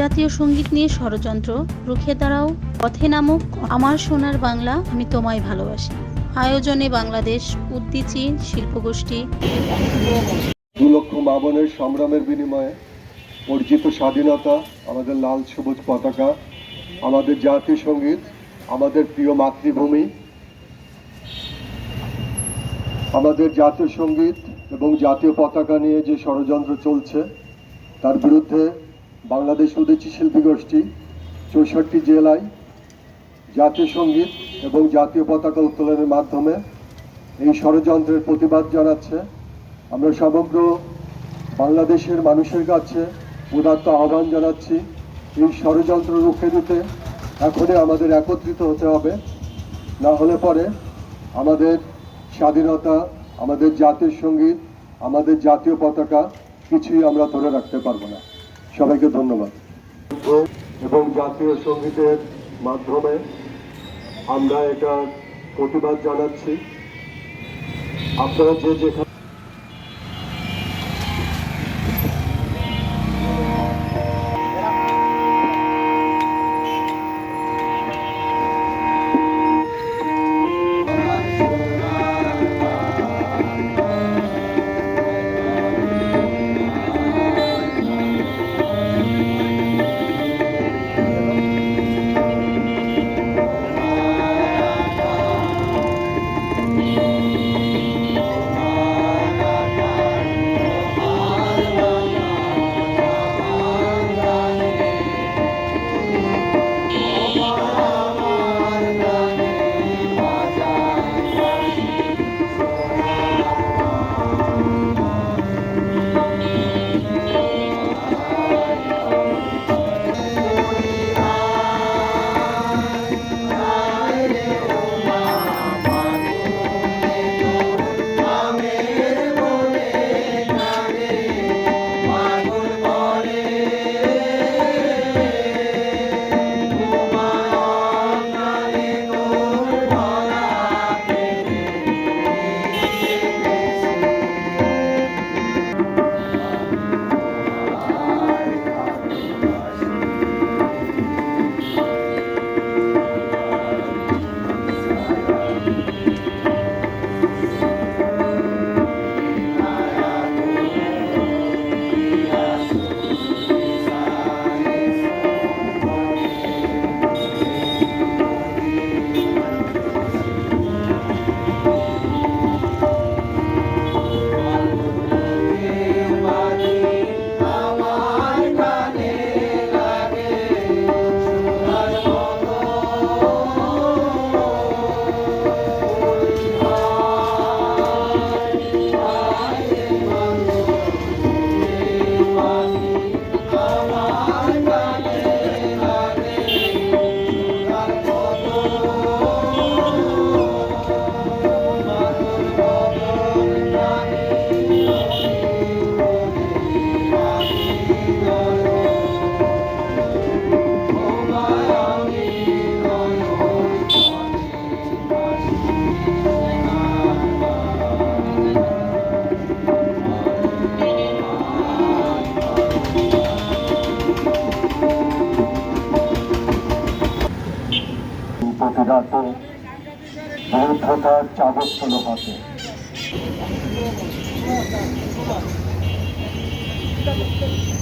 জাতীয় সংগীত নিয়ে ষড়যন্ত্র, রুখে দাঁড়াও, পথে নামক আমার সোনার বাংলা আমি তোমায় ভালোবাসি। আয়োজনে বাংলাদেশ উদ্দিচি শিল্পগোষ্ঠী। দু লক্ষ মা সংগ্রামের বিনিময়ে অর্জিত স্বাধীনতা, আমাদের লাল সবুজ পতাকা, আমাদের জাতীয় সংগীত, আমাদের প্রিয় মাতৃভূমি, আমাদের জাতীয় সংগীত এবং জাতীয় পতাকা নিয়ে যে ষড়যন্ত্র চলছে, তার বিরুদ্ধে বাংলাদেশ উদীচী শিল্পী গোষ্ঠী চৌষট্টি জেলায় জাতীয় সংগীত এবং জাতীয় পতাকা উত্তোলনের মাধ্যমে এই ষড়যন্ত্রের প্রতিবাদ জানাচ্ছে। আমরা সমগ্র বাংলাদেশের মানুষের কাছে উদাত্ত আহ্বান জানাচ্ছি, এই ষড়যন্ত্র রুখে দিতে এখনই আমাদের একত্রিত হতে হবে। না হলে পরে আমাদের স্বাধীনতা, আমাদের জাতীয় সংগীত, আমাদের জাতীয় পতাকা কিছুই আমরা ধরে রাখতে পারব না। সবাইকে ধন্যবাদ। এবং জাতীয় সঙ্গীতের মাধ্যমে আমরা এটা প্রতিবাদ জানাচ্ছি। আপনারা যে যেখানে প্রতিরাতে বৌদ্ধতার চাবক হাতে Okay, okay,